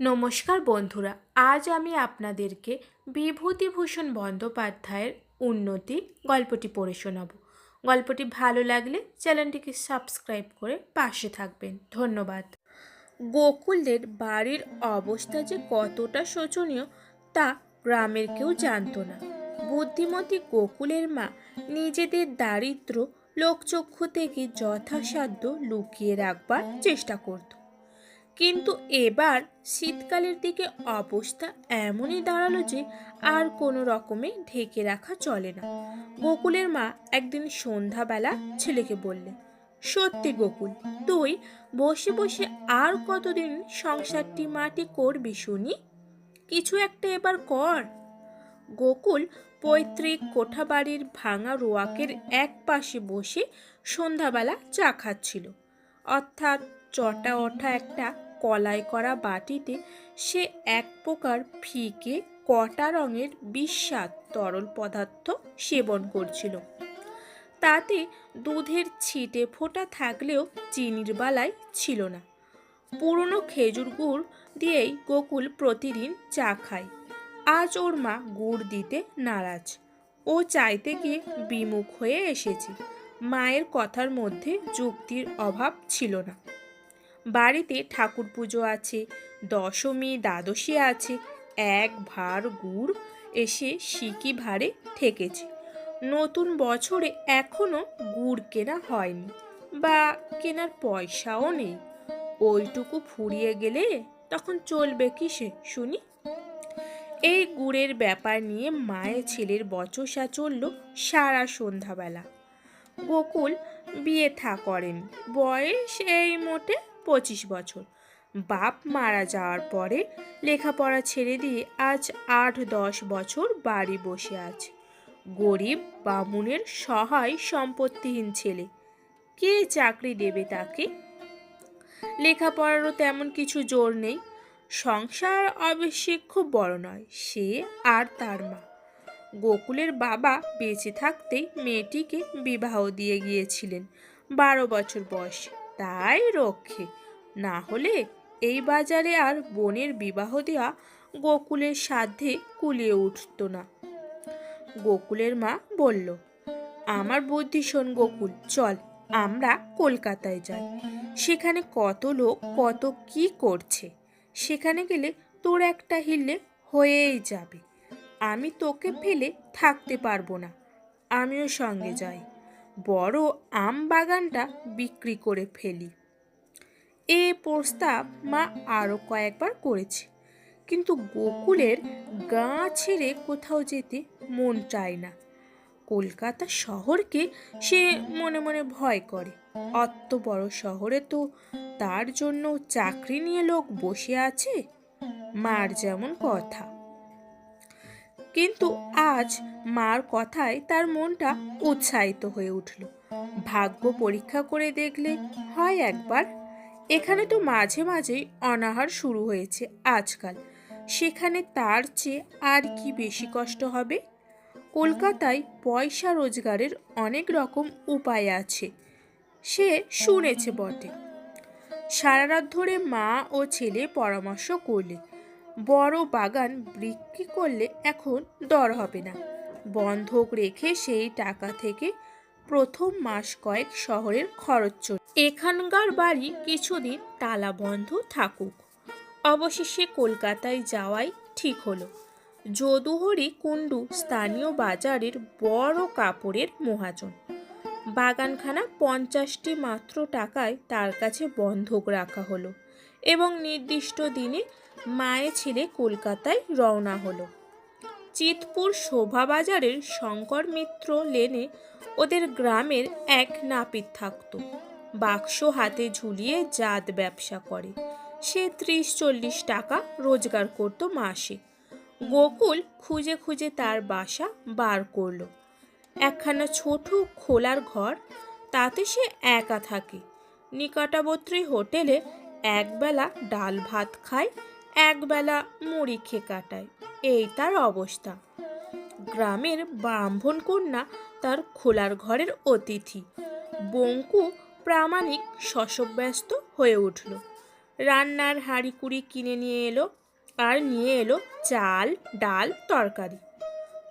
নমস্কার বন্ধুরা, আজ আমি আপনাদেরকে বিভূতিভূষণ বন্দ্যোপাধ্যায়ের উন্নতি গল্পটি পড়ে শোনাব। গল্পটি ভালো লাগলে চ্যানেলটিকে সাবস্ক্রাইব করে পাশে থাকবেন। ধন্যবাদ। গোকুলদের বাড়ির অবস্থা যে কতটা শোচনীয় তা গ্রামের কেউ জানতো না। বুদ্ধিমতী গোকুলের মা নিজেদের দারিদ্র লোকচক্ষু থেকে যথাসাধ্য লুকিয়ে রাখবার চেষ্টা করত। কিন্তু এবার শীতকালের দিকে অবস্থা এমনই দাঁড়াল যে আর কোনো রকমে ঢেকে রাখা চলে না। গোকুলের মা একদিন সন্ধ্যাবেলা ছেলেকে বললেন সত্যি গোকুল তুই বসে বসে আর কতদিন সংসারটি মাটি করবি শুনি? কিছু একটা এবার কর। গোকুল পৈতৃক কোঠাবাড়ির ভাঙা রোয়াকের এক পাশে বসে সন্ধ্যাবেলা চা খাচ্ছিল। অর্থাৎ চটা ওঠা একটা কলাই করা বাটিতে সে এক প্রকার ফিকে কটা রঙের বিস্বাদ তরল পদার্থ সেবন করছিল। তাতে দুধের ছিটে ফোটা থাকলেও চিনির বালাই ছিল না। পুরনো খেজুর গুড় দিয়েই গোকুল প্রতিদিন চা খায়। আজ ওর মা গুড় দিতে নারাজ। ও চাইতে গিয়ে বিমুখ হয়ে এসেছে। মায়ের কথার মধ্যে যুক্তির অভাব ছিল না। বাড়িতে ঠাকুর পুজো আছে, দশমী, দ্বাদশী আছে, এক ভার গুড় এসে সিকি ভারে ঠেকেছে। নতুন বছরে এখনও গুড় কেনা হয়নি বা কেনার পয়সাও নেই। ওইটুকু ফুরিয়ে গেলে তখন চলবে কিসে, শুনি? এই গুড়ের ব্যাপার নিয়ে মায়ের ছেলের বচসা চলল সারা সন্ধ্যাবেলা। গোকুল বিয়ে থা করেন, বয়স এই মোটে পঁচিশ বছর। বাপ মারা যাওয়ার পরে লেখাপড়া ছেড়ে দিয়ে আজ আট দশ বছর বাড়ি বসে আছে। গরিব বামুনের সহায় সম্পত্তিহীন ছেলে। কে চাকরি দেবে তাকে? লেখাপড়ারও তেমন কিছু জোর নেই। সংসার অবশ্যই খুব বড় নয়, সে আর তার মা। গোকুলের বাবা বেঁচে থাকতেই মেয়েটিকে বিবাহ দিয়ে গিয়েছিলেন, বারো বছর বয়সে। তাই রক্ষে। না হলে এই বাজারে আর বোনের বিবাহ দেওয়া গোকুলের সাধ্যে কুলিয়ে উঠত না। গোকুলের মা বলল, আমার বুদ্ধি শোন গোকুল, চল আমরা কলকাতায় যাই। সেখানে কত লোক, কত কি করছে। সেখানে গেলে তোর একটা হিললে হয়েই যাবে। আমি তোকে ফেলে থাকতে পারব না। আমিও সঙ্গে যাই। বড় আম বাগানটা বিক্রি করে ফেলি। এ প্রস্তাব মা আরও কয়েকবার করেছে। কিন্তু গোকুলের গা ছেড়ে কোথাও যেতে মন চায় না। কলকাতা শহরকে সে মনে মনে ভয় করে। অত বড় শহরে তো তার জন্য চাকরি নিয়ে লোক বসে আছে, মার যেমন কথা। কিন্তু আজ মার কথায় তার মনটা উৎসাহিত হয়ে উঠল। ভাগ্য পরীক্ষা করে দেখলে হয় একবার এখানে তো মাঝে মাঝেই অনাহার শুরু হয়েছে আজকাল। সেখানে তার চেয়ে আর কি বেশি কষ্ট হবে? কলকাতায় পয়সা রোজগারের অনেক রকম উপায় আছে। সে শুনেছে বটে। সারা রাত ধরে মা ও ছেলে পরামর্শ করলে, বড় বাগান বিক্রি করলে এখন দর হবে না। বন্ধক রেখে সেই টাকা থেকে প্রথম মাস কয়েক শহরের খরচ চল এখানকার বাড়ি কিছুদিন তালা বন্ধ থাকুক। অবশেষে কলকাতায় যাওয়াই ঠিক হলো। যদুহরি কুণ্ডু স্থানীয় বাজারের বড় কাপড়ের মহাজন। বাগানখানা পঞ্চাশটি মাত্র টাকায় তার কাছে বন্ধক রাখা হলো এবং নির্দিষ্ট দিনে মায়ে ছেলে কলকাতায় রওনা হলো। চিতপুর শোভাবাজারের শঙ্কর মিত্র লেনে ওদের গ্রামের এক নাপিত থাকতো। বাক্স হাতে ঝুলিয়ে জাত ব্যবসা করে। সে ত্রিশ চল্লিশ টাকা রোজগার করত মাসে। গোকুল খুঁজে খুঁজে তার বাসা বার করল। একখানা ছোট খোলার ঘর, তাতে সে একা থাকে। নিকটাবর্তী হোটেলে একবেলা ডাল ভাত খায় একবেলা মুড়ি খেয়ে কাটায়। এই তার অবস্থা। গ্রামের ব্রাহ্মণ কন্যা তার খোলার ঘরের অতিথি। বঙ্কু প্রামাণিক শশব্যস্ত হয়ে উঠল। রান্নার হাঁড়ি কুড়ি কিনে নিয়ে এলো আর নিয়ে এলো চাল, ডাল, তরকারি।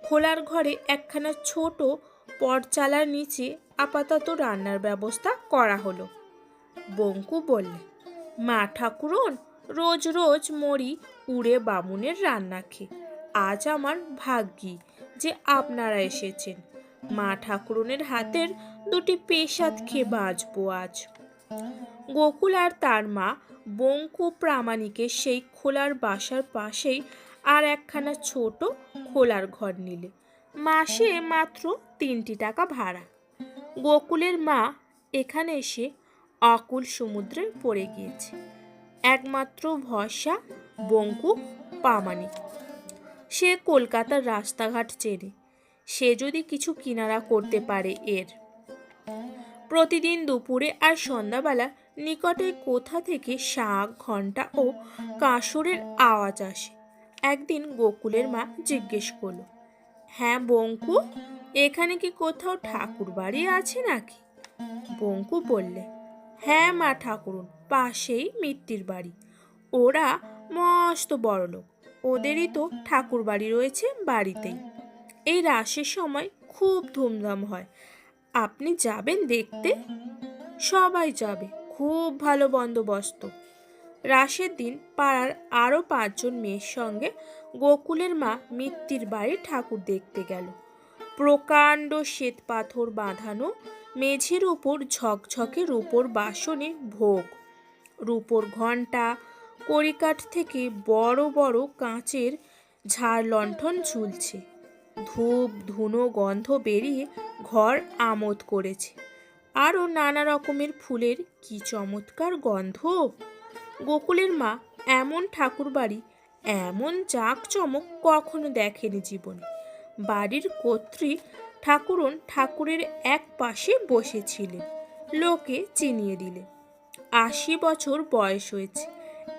খোলার ঘরে একখানা ছোট পটচালার নিচে আপাতত রান্নার ব্যবস্থা করা হলো। বঙ্কু বললে, মা ঠাকুরন রোজ রোজ মরি উড়ে বামুনের রান্না খেয়ে। আজ আমার ভাগ্যি যে আপনারা এসেছেন। মা ঠাকুরনের হাতের দুটি পেশাদ খেয়ে বাঁচবো আজ। গোকুল আর তার মা বঙ্কু প্রামাণিকের সেই খোলার বাসার পাশেই আর একখানা ছোট খোলার ঘর নিলে। মাসে মাত্র তিনটি টাকা ভাড়া। গোকুলের মা এখানে এসে অকুল সমুদ্রে পড়ে গিয়েছে। একমাত্র ভরসা বঙ্কু প্রামাণিক সে কলকাতার রাস্তাঘাট চেনে। সে যদি কিছু কিনারা করতে পারে এর। প্রতিদিন দুপুরে আর সন্ধ্যাবেলা নিকটে কোথা থেকে শাক ঘণ্টা ও কাঁসরের আওয়াজ আসে। একদিন গোকুলের মা জিজ্ঞেস করল হ্যাঁ বঙ্কু, এখানে কি কোথাও ঠাকুর বাড়ি আছে নাকি? বঙ্কু বললে হ্যাঁ মা ঠাকুরুন পাশেই মিত্তির বাড়ি। ওরা মস্ত বড় লোক। ওদেরই তো ঠাকুর বাড়ি রয়েছে বাড়িতেই। এই রাসের সময় খুব ধুমধাম হয়। আপনি যাবেন দেখতে? সবাই যাবে। খুব ভালো বন্দোবস্ত। রাসের দিন পাড়ার আরও পাঁচজন মেয়ের সঙ্গে গোকুলের মা মিত্তির বাড়ি ঠাকুর দেখতে গেল। প্রকাণ্ড শ্বেত পাথর বাঁধানো, মেঝের ওপর ঝকঝকে রূপোর বাসনে ভোগ। রূপোর ঘণ্টা, কড়িকাঠ থেকে বড় বড় কাঁচের ঝাড় লণ্ঠন ঝুলছে। ধূপ, ধুনো গন্ধ বেরিয়ে ঘর আমোদ করেছে। আরও নানা রকমের ফুলের কি চমৎকার গন্ধ! গোকুলের মা এমন ঠাকুরবাড়ি, এমন জাঁকচমক কখনো দেখেনি জীবনে। বাড়ির কর্ত্রী ঠাকুরন ঠাকুরের এক পাশে বসেছিলেন। লোকে চিনিয়ে দিলে আশি বছর বয়স হয়েছে।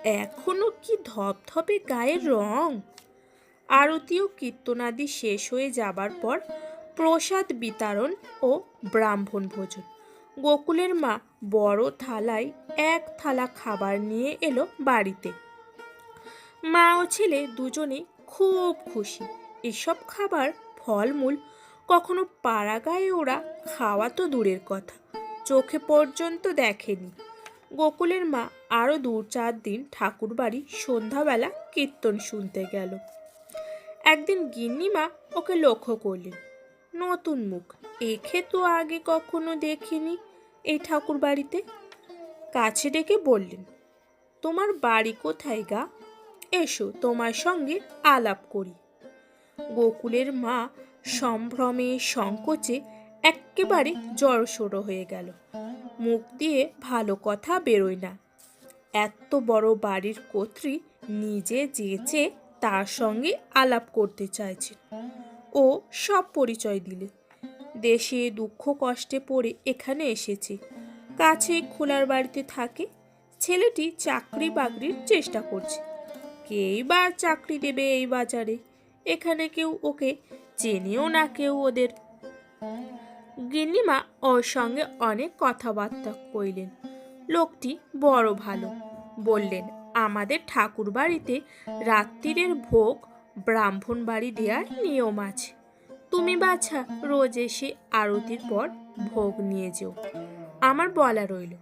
এখনও কি ধপধপে গায়ের রং? আরতি ও কীর্তনাদি শেষ হয়ে যাবার পর প্রসাদ বিতরণ ও ব্রাহ্মণ ভোজন। গোকুলের মা বড় থালায় এক থালা খাবার নিয়ে এলো বাড়িতে। মা ও ছেলে দুজনে খুব খুশি। এসব খাবার ফলমূল কখনো পাড়া গায়ে ওরা খাওয়া তো দূরের কথা। চোখে পর্যন্ত দেখেনি। গোকুলের মা আরও দু চার দিন ঠাকুর বাড়ি সন্ধ্যাবেলা কীর্তন শুনতে গেল। একদিন গিন্নিমা ওকে লক্ষ্য করলেন। নতুন মুখ। এখে তো আগে কখনো দেখিনি এই ঠাকুর বাড়িতে কাছে ডেকে বললেন, তোমার বাড়ি কোথায় গা? এসো তোমার সঙ্গে আলাপ করি। গোকুলের মা সম্ভ্রমে সংকোচে এক্কেবারে জড়সড়ো হয়ে গেল। মুখ দিয়ে ভালো কথা বেরোয় না। এত বড় বাড়ির কর্ত্রী নিজে যেচে তার সঙ্গে আলাপ করতে চাইছেন। ও সব পরিচয় দিলে। দেশে দুঃখ কষ্টে পড়ে এখানে এসেছে। কাছে খোলার বাড়িতে থাকে। ছেলেটি চাকরি বাকরির চেষ্টা করছে। কেই বা চাকরি দেবে এই বাজারে? এখানে কেউ ওকে চেনেও না কেউ ওদের। গিন্নিমা ওর সঙ্গে অনেক কথাবার্তা কইলেন। লোকটি বড় ভালো। বললেন, আমাদের ঠাকুর বাড়িতে রাত্রিরের ভোগ ব্রাহ্মণ বাড়ি দেওয়ার নিয়ম আছে। তুমি বাছা, রোজ এসে আরতির পর ভোগ নিয়ে যেও। আমার বলা রইল,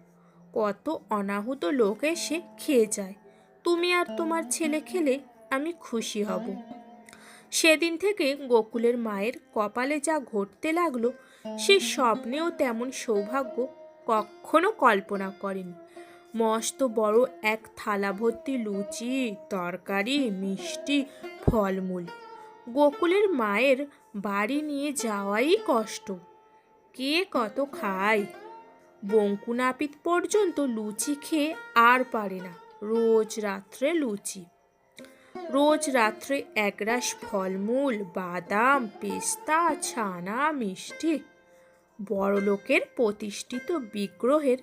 কত অনাহুত লোক এসে খেয়ে যায়। তুমি আর তোমার ছেলে খেলে আমি খুশি হব। সেদিন থেকে গোকুলের মায়ের কপালে যা ঘটতে লাগল সে স্বপ্নেও তেমন সৌভাগ্য কখনো কল্পনা করেনি। মস্ত বড় এক থালা ভর্তি লুচি, তরকারি, মিষ্টি, ফলমূল। গোকুলের মায়ের বাড়ি নিয়ে যাওয়াই কষ্ট। কে কত খায়? বঙ্কু নাপিত পর্যন্ত লুচি খেয়ে আর পারে না। রোজ রাত্রে লুচি। রোজ রাত্রে একরাশ ফলমূল, বাদাম, পেস্তা, ছানা, মিষ্টি বড়লোকের প্রতিষ্ঠিত বিগ্রহের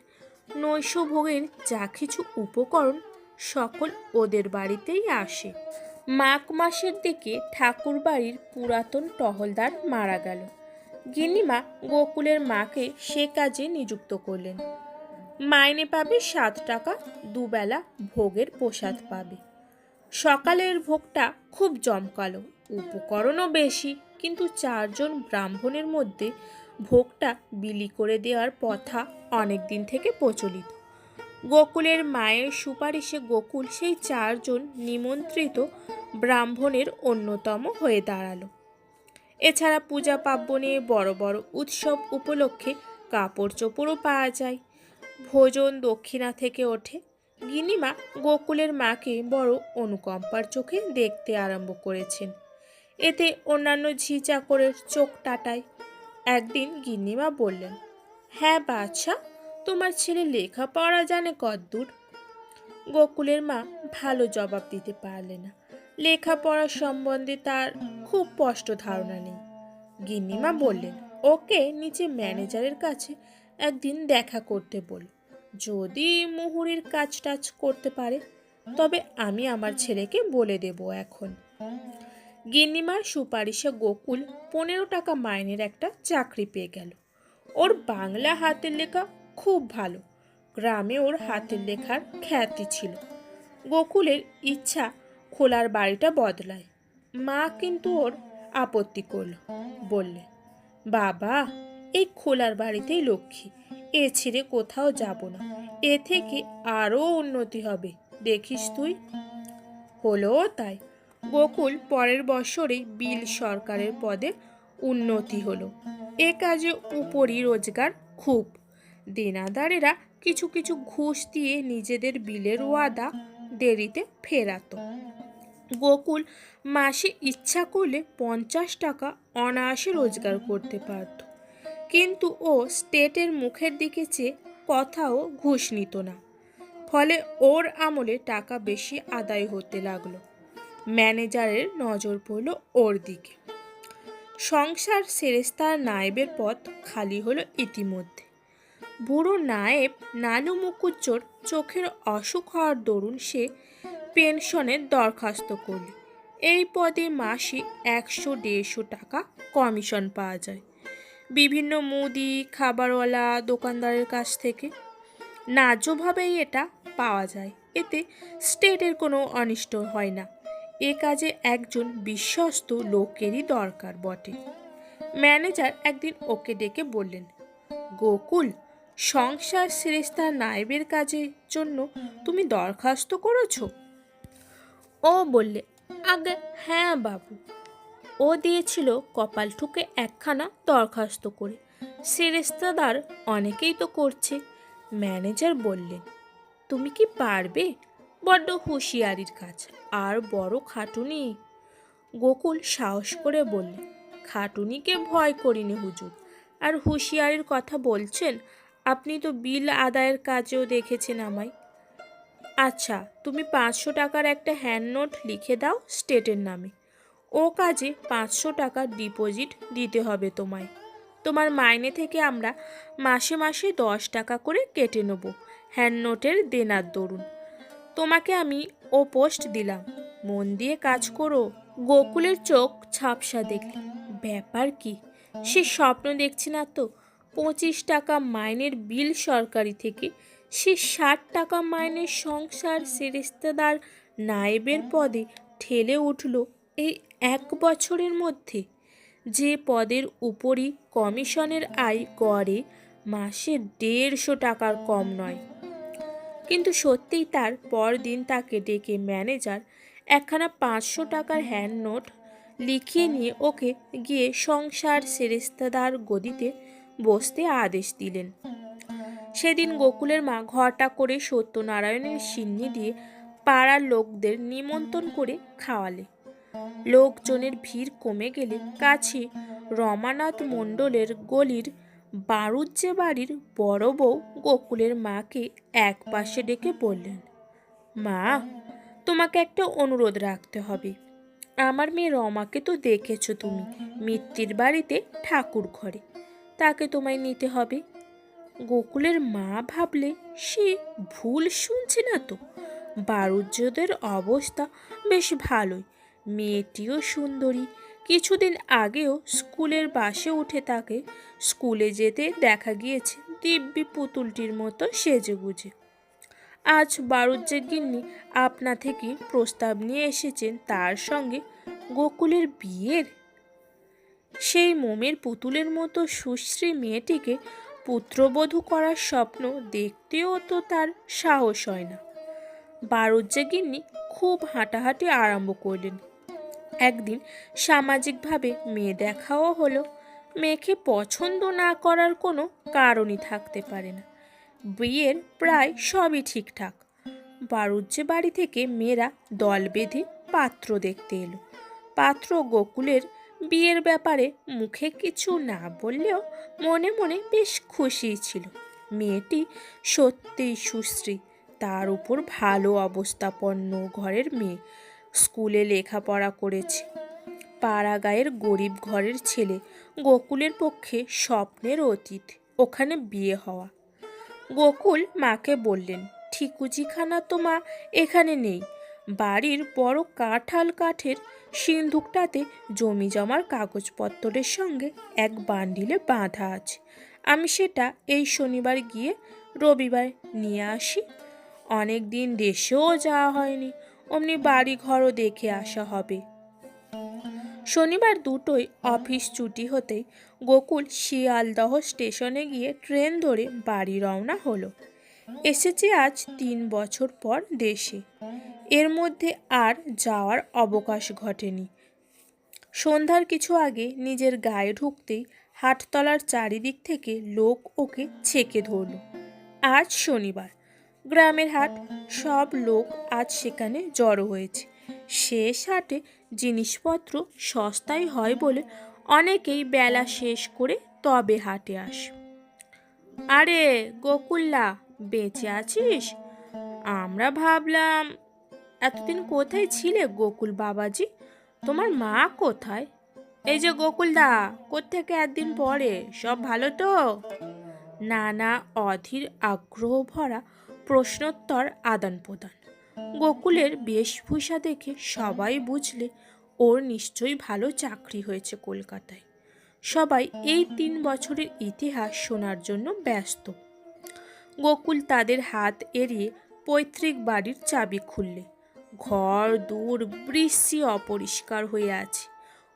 নৈশভোগের যা কিছু উপকরণ সকল ওদের বাড়িতেই আসে। মাঘ মাসের দিকে ঠাকুর বাড়ির পুরাতন টহলদার মারা গেল। গিনিমা গোকুলের মাকে সে কাজে নিযুক্ত করলেন। মাইনে পাবে সাত টাকা, দুবেলা ভোগের প্রসাদ পাবে। সকালের ভোগটা খুব জমকালো, উপকরণও বেশি, কিন্তু চারজন ব্রাহ্মণের মধ্যে ভোগটা বিলি করে দেওয়ার প্রথা অনেক দিন থেকে প্রচলিত। গোকুলের মায়ের সুপারিশে গোকুল সেই চারজন নিমন্ত্রিত ব্রাহ্মণের অন্যতম হয়ে দাঁড়াল। এছাড়া পূজা পার্বণে বড় বড় উৎসব উপলক্ষে কাপড় চোপড়ও পাওয়া যায়। ভোজন দক্ষিণা থেকে ওঠে। গিনিমা গোকুলের মাকে বড় অনুকম্পার চোখে দেখতে আরম্ভ করেছেন। এতে অন্যান্য ঝি চাকরের চোখ টাটায়। একদিন গিন্নিমা বললেন হ্যাঁ বাচ্চা তোমার ছেলে লেখাপড়া জানে কদ্দূর। গোকুলের মা ভালো জবাব দিতে পারলে না। লেখাপড়া সম্বন্ধে তার খুব স্পষ্ট ধারণা নেই। গিন্নিমা বললেন, ওকে নিচে ম্যানেজারের কাছে একদিন দেখা করতে বল। যদি মুহুরির কাজ টাজ করতে পারে, তবে আমি আমার ছেলেকে বলে দেব এখন। গিন্নিমার সুপারিশে গোকুল পনেরো টাকা মাইনের একটা চাকরি পেয়ে গেল। ওর বাংলা হাতের লেখা খুব ভালো। গ্রামে ওর হাতের লেখার খ্যাতি ছিল। গোকুলের ইচ্ছা খোলার বাড়িটা বদলায়। মা কিন্তু ওর আপত্তি করল, বললে, বাবা, এই খোলার বাড়িতেই লক্ষ্মী। এ ছেড়ে কোথাও যাব না। এ থেকে আরও উন্নতি হবে। দেখিস তুই? হলো তাই। গোকুল পরের বছরেই বিল সরকারের পদে উন্নতি হলো। এ কাজে উপরই রোজগার খুব। দেনাদারেরা কিছু কিছু ঘুষ দিয়ে নিজেদের বিলের ওয়াদা দেরিতে ফেরাতো। গোকুল মাসে ইচ্ছা করলে পঞ্চাশ টাকা অনায়াসে রোজগার করতে পারত। কিন্তু ও স্টেটের মুখের দিকে চেয়ে কথাও ঘুষ নিত না। ফলে ওর আমলে টাকা বেশি আদায় হতে লাগল। ম্যানেজারের নজর পড়ল ওর দিকে। সংসার সেরেস্তার নায়েবের পথ খালি হলো ইতিমধ্যে। বুড়ো নায়েব নানু মুকুজ্জোর চোখের অসুখ হওয়ার দরুন সে পেনশনের দরখাস্ত করল। এই পদে মাসে একশো দেড়শো টাকা কমিশন পাওয়া যায়। বিভিন্ন মুদি, খাবারওয়ালা, দোকানদারের কাছ থেকে ন্যায্যভাবেই এটা পাওয়া যায়। এতে স্টেটের কোনো অনিষ্ট হয় না। এ কাজে একজন বিশ্বস্ত লোকেরই দরকার বটে। ম্যানেজার একদিন ওকে ডেকে বললেন, গোকুল, সংসার শ্রেষ্ঠা নায়েবের কাজের জন্য তুমি দরখাস্ত করেছ? ও বললে, আগে হ্যাঁ বাবু। ও দিয়েছিল কপাল ঠুকে একখানা দরখাস্ত করে। সেরেস্তাদার অনেকেই তো করছে। ম্যানেজার বললেন, তুমি কি পারবে? বড্ড হুঁশিয়ারির কাজ। আর বড় খাটুনি? গোকুল সাহস করে বললে, খাটুনিকে ভয় করিনি হুজুর। আর হুঁশিয়ারির কথা বলছেন? আপনি তো বিল আদায়ের কাজেও দেখেছেন আমায়। আচ্ছা তুমি পাঁচশো টাকার একটা হ্যান্ড নোট লিখে দাও স্টেটের নামে। ও কাজে পাঁচশো টাকা ডিপোজিট দিতে হবে তোমায়। তোমার মাইনে থেকে আমরা মাসে মাসে দশ টাকা করে কেটে নেব। হ্যান্ড নোটের দেনার দরুন। তোমাকে আমি ও পোস্ট দিলাম। মন দিয়ে কাজ করো। গোকুলের চোখ ছাপসা দেখলে। ব্যাপার কি? সে স্বপ্ন দেখছি না তো? পঁচিশ টাকা মাইনের বিল সরকারি থেকে। সে ষাট টাকা মাইনের সংসার সেরেস্তাদার নায়েবের পদে ঠেলে উঠল এই এক বছরের মধ্যে। যে পদের উপরই কমিশনের আয় গড়ে, মাসে দেড়শো টাকার কম নয়। কিন্তু সত্যিই তার পরদিন তাকে ডেকে ম্যানেজার একখানা পাঁচশো টাকার হ্যান্ড নোট লিখিয়ে নিয়ে ওকে গিয়ে সংসার সেরেস্তাদার গদিতে বসতে আদেশ দিলেন। সেদিন গোকুলের মা ঘটা করে সত্যনারায়ণের সিন্নি দিয়ে পাড়ার লোকদের নিমন্ত্রণ করে খাওয়ালে। লোকজনের ভিড় কমে গেলে কাছে রমানাথ মণ্ডলের গলির বারুজ্জে বাড়ির বড় বউ গোকুলের মাকে এক পাশে ডেকে বললেন, মা, তোমাকে একটা অনুরোধ রাখতে হবে। আমার মেয়ে রমাকে তো দেখেছ তুমি, মিত্তির বাড়িতে ঠাকুর ঘরে। তাকে তোমায় নিতে হবে। গোকুলের মা ভাবলে সে ভুল শুনছে না তো। বারুজ্যদের অবস্থা বেশ ভালোই। মেয়েটিও সুন্দরী কিছুদিন আগেও স্কুলের বাসে উঠে তাকে স্কুলে যেতে দেখা গিয়েছে দিব্যি পুতুলটির মতো সেজে গুজে আজ বারুজ্জে গিন্নি আপনা থেকে প্রস্তাব নিয়ে এসেছেন তার সঙ্গে গোকুলের বিয়ের। সেই মোমের পুতুলের মতো সুশ্রী মেয়েটিকে পুত্রবধূ করার স্বপ্ন দেখতেও তো তার সাহস হয় না। বারুজ্জে গিন্নি খুব হাঁটাহাঁটি আরম্ভ করলেন। একদিন সামাজিকভাবে মেয়ে দেখাও হলো। মেয়েকে পছন্দ না করার কোনো কারণই থাকতে পারে না। বিয়ের প্রায় সবই ঠিকঠাক। বারুজ্জে বাড়ি থেকে মেয়েরা দল বেঁধে পাত্র দেখতে এলো। পাত্র গোকুলের বিয়ের ব্যাপারে মুখে কিছু না বললেও মনে মনে বেশ খুশি ছিল। মেয়েটি সত্যিই সুশ্রী, তার উপর ভালো অবস্থাপন্ন ঘরের মেয়ে। স্কুলে লেখাপড়া করেছে। পাড়াগাঁয়ের গরিব ঘরের ছেলে গোকুলের পক্ষে স্বপ্নের অতীত, ওখানে বিয়ে হওয়া। গোকুল মাকে বললেন, ঠিকুজিখানা তো মা এখানে নেই। বাড়ির বড় কাঁঠাল কাঠের সিন্ধুকটাতে জমি জমার কাগজপত্রের সঙ্গে এক বান্ডিলে বাঁধা আছে। আমি সেটা এই শনিবার গিয়ে রবিবার নিয়ে আসি। অনেক দিন দেশেও যাওয়া হয়নি। অমনি বাড়ি ঘরও দেখে আসা হবে। শনিবার দুটোই অফিস ছুটি হতেই গোকুল শিয়ালদহ স্টেশনে গিয়ে ট্রেন ধরে বাড়ি রওনা হলো। এসেছে আজ তিন বছর পর দেশে। এর মধ্যে আর যাওয়ার অবকাশ ঘটেনি। সন্ধ্যার কিছু আগে নিজের গায়ে ঢুকতেই হাটতলার চারিদিক থেকে লোক ওকে ছেকে ধরল। আজ শনিবার। গ্রামের হাট, সব লোক আজ সেখানে জড়ো হয়েছে। শেষ হাটে জিনিসপত্র সস্তায় হয় বলে অনেকেই বেলা শেষ করে তবে হাটে আস। আরে, গোকুল্লা, বেঁচে আছিস? আমরা ভাবলাম, এতদিন কোথায় ছিলে গোকুল বাবাজি? তোমার মা কোথায়? এই যে গোকুলদা, কোত্থেকে একদিন পরে? সব ভালো তো? নানা অধীর আগ্রহ ভরা প্রশ্নোত্তর আদান প্রদান। গোকুলের বেশভূষা দেখে সবাই বুঝলে ওর নিশ্চয়ই ভালো চাকরি হয়েছে কলকাতায়। সবাই এই তিন বছরের ইতিহাস শোনার জন্য ব্যস্ত। গোকুল তাদের হাত এড়িয়ে পৈতৃক বাড়ির চাবি খুললে। ঘর দূর বৃষ্টি অপরিষ্কার হয়ে আছে।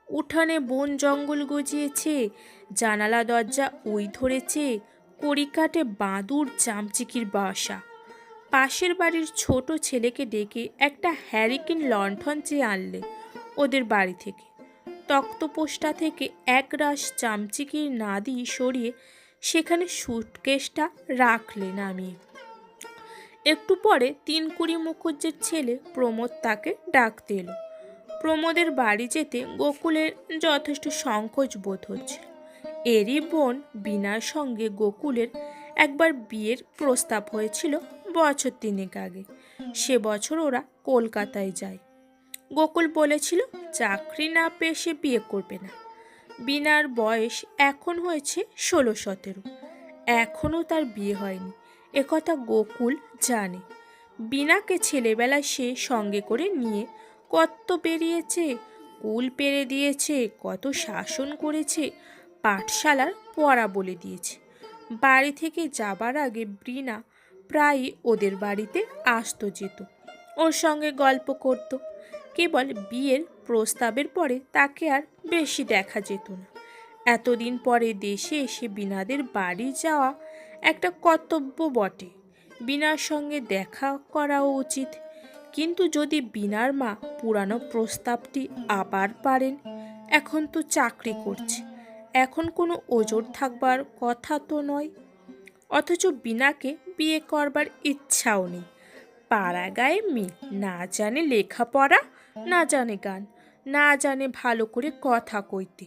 উঠানে বন জঙ্গল গজিয়েছে, জানালা দরজা উই ধরেছে কড়িকাটে বাঁদুর চামচিকির বাসা। পাশের বাড়ির ছোট ছেলেকে ডেকে একটা হ্যারিকেন লণ্ঠন চেয়ে আনলে ওদের বাড়ি থেকে। তক্তপোষটা থেকে এক রাশ চামচিকির নাদি সরিয়ে সেখানে সুটকেসটা রাখলে নামিয়ে একটু পরে তিন কুড়ি মুখুজ্জের ছেলে প্রমোদ তাকে ডাকতে এলো। প্রমোদের বাড়ি যেতে গোকুলের যথেষ্ট সংকোচ বোধ হচ্ছে। এরই বোন বিনার সঙ্গে গোকুলের একবার বিয়ের প্রস্তাব হয়েছিল বছর তিনেক আগে। সে বছর ওরা কলকাতায় যায়। গোকুল বলেছিল, চাকরি না পেয়ে সে বিয়ে করবে না। বিনার বয়স এখন হয়েছে ষোলো সতেরো। এখনও তার বিয়ে হয়নি। একথা গোকুল জানে। বিনাকে ছেলেবেলায় সে সঙ্গে করে নিয়ে কত বেরিয়েছে কুল পেরে দিয়েছে, কত শাসন করেছে, পাঠশালার পড়া বলে দিয়েছে। বাড়ি থেকে যাবার আগে ব্রিনা প্রায়ই ওদের বাড়িতে আসতো যেত ওর সঙ্গে গল্প করত। কেবল বিয়ের প্রস্তাবের পরে তাকে আর বেশি দেখা যেত না। এতদিন পরে দেশে এসে বিনাদের বাড়ি যাওয়া একটা কর্তব্য বটে। বিনার সঙ্গে দেখা করাও উচিত। কিন্তু যদি বিনার মা পুরানো প্রস্তাবটি আবার পারেন, এখন তো চাকরি করছে। এখন কোনো ওজোর থাকবার কথা তো নয়। অথচ বিনাকে বিয়ে করবার ইচ্ছাও নেই। পাড়া গায়ে মেয়ে না জানে লেখাপড়া, না জানে গান, না জানে ভালো করে কথা কইতে।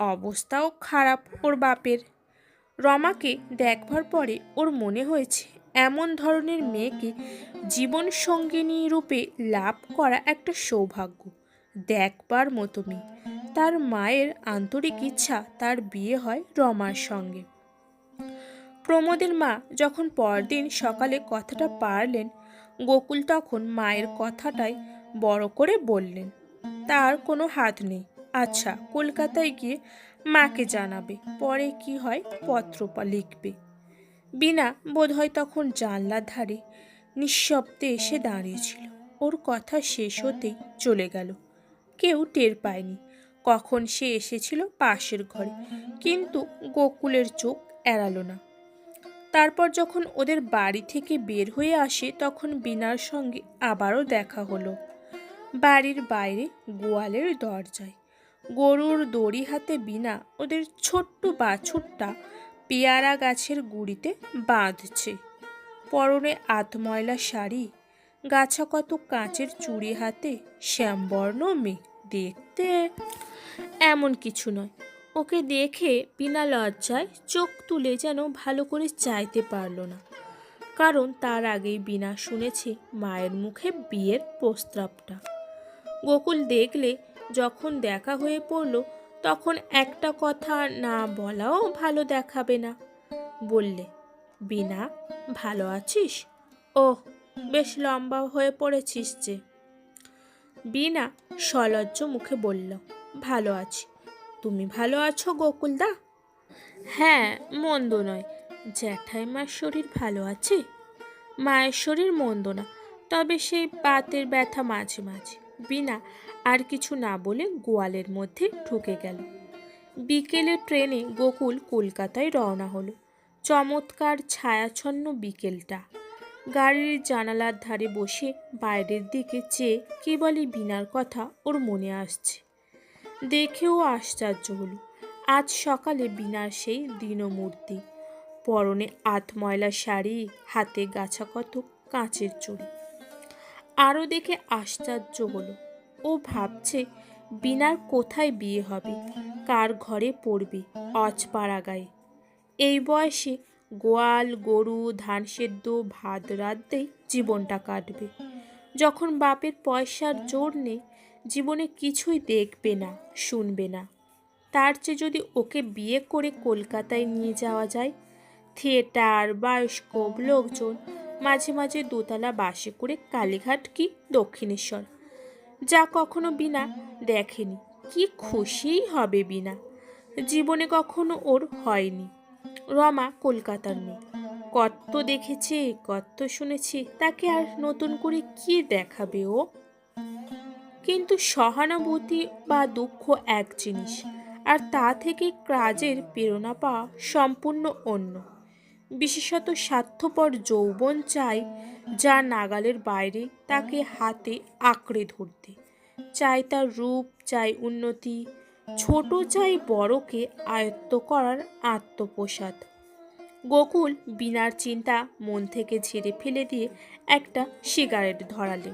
অবস্থাও খারাপ ওর বাপের। রমাকে দেখবার পরে ওর মনে হয়েছে, এমন ধরনের মেয়েকে জীবন সঙ্গিনী রূপে লাভ করা একটা সৌভাগ্য, দেখবার মতো মেয়ে। তার মায়ের আন্তরিক ইচ্ছা তার বিয়ে হয় রমার সঙ্গে। প্রমোদের মা যখন পরদিন সকালে কথাটা পারলেন, গোকুল তখন মায়ের কথাটাই বড় করে বললেন, তার কোনো হাত নেই। আচ্ছা কলকাতায় গিয়ে মাকে জানাবে, পরে কি হয় পত্র লিখবে। বিনা বোধহয় তখন জানলার ধারে নিঃশব্দে এসে দাঁড়িয়েছিল। ওর কথা শেষ হতেই চলে গেল। কেউ টের পায়নি কখন সে এসেছিল পাশের ঘরে, কিন্তু গোকুলের চোখ এড়ালো না। তারপর যখন ওদের বাড়ি থেকে বের হয়ে আসে, তখন বিনার সঙ্গে আবারও দেখা হলো। বাড়ির বাইরে গোয়ালের দরজায়। গরুর দড়ি হাতে বিনা ওদের ছোট্ট বাছুরটা পেয়ারা গাছের গুড়িতে বাঁধছে। পরনে আতময়লা শাড়ি, গাছা কত কাঁচের চুড়ি হাতে শ্যামবর্ণ মেয়ে দেখতে। এমন কিছু নয়। ওকে দেখে বিনা লজ্জায় চোখ তুলে যেন ভালো করে চাইতে পারল না। কারণ তার আগেই বিনা শুনেছে মায়ের মুখে বিয়ের প্রস্তাবটা। গোকুল দেখলে যখন দেখা হয়ে পড়ল, তখন একটা কথা না বলাও ভালো দেখাবে না। বললে, বিনা, ভালো আছিস? ও বেশ লম্বা হয়ে পড়েছিস যে। বিনা সলজ্জ মুখে বলল, ভালো আছি। তুমি ভালো আছো, গোকুলদা? হ্যাঁ মন্দ নয়। জ্যাঠাইমার শরীর ভালো আছে? মায়ের শরীর মন্দ না, তবে সেই বাতের ব্যথা মাঝে মাঝে। বিনা আর কিছু না বলে গোয়ালের মধ্যে ঢুকে গেল। বিকেলে ট্রেনে গোকুল কলকাতায় রওনা হলো। চমৎকার ছায়াছন্ন বিকেলটা। গাড়ির জানালার ধারে বসে বাইরের দিকে চেয়ে কেবলই বিনার কথা ওর মনে আসছে। দেখেও আশ্চর্য হল। আজ সকালে বিনার সেই দীনমূর্তি। পরনে আতময়লা শাড়ি, হাতে গাছা কত কাঁচের চুড়ি। আরও দেখে আশ্চর্য হলো, ও ভাবছে বিনার কোথায় বিয়ে হবে, কার ঘরে পড়বে অজপাড়া গায়ে। এই বয়সে গোয়াল, গরু, ধান সেদ্ধ, ভাত রাঁধতেই জীবনটা কাটবে। যখন বাপের পয়সার জোর নেই জীবনে কিছুই দেখবে না, শুনবে না। তার চেয়ে যদি ওকে বিয়ে করে কলকাতায় নিয়ে যাওয়া যায়, থিয়েটার, বায়োস্কোপ, লোকজন, মাঝে মাঝে দোতলা বাসে করে কালীঘাট কি দক্ষিণেশ্বর? যা কখনো বিনা দেখেনি, কি খুশিই হবে বিনা। জীবনে কখনো ওর হয়নি। রমা কলকাতার মেয়ে। কত দেখেছে, কত শুনেছি, তাকে আর নতুন করে কি দেখাবে ও? কিন্তু সহানুভূতি বা দুঃখ এক জিনিস, আর তা থেকে কাজের প্রেরণা পাওয়া সম্পূর্ণ অন্য। বিশেষত স্বার্থপর যৌবন চাই যা নাগালের বাইরে তাকে হাতে আঁকড়ে ধরতে। চাই তার রূপ, চাই উন্নতি, ছোট চাই বড়কে আয়ত্ত করার আত্মপ্রসাদ। গোকুল বিনার চিন্তা মন থেকে ঝেড়ে ফেলে দিয়ে একটা সিগারেট ধরালে।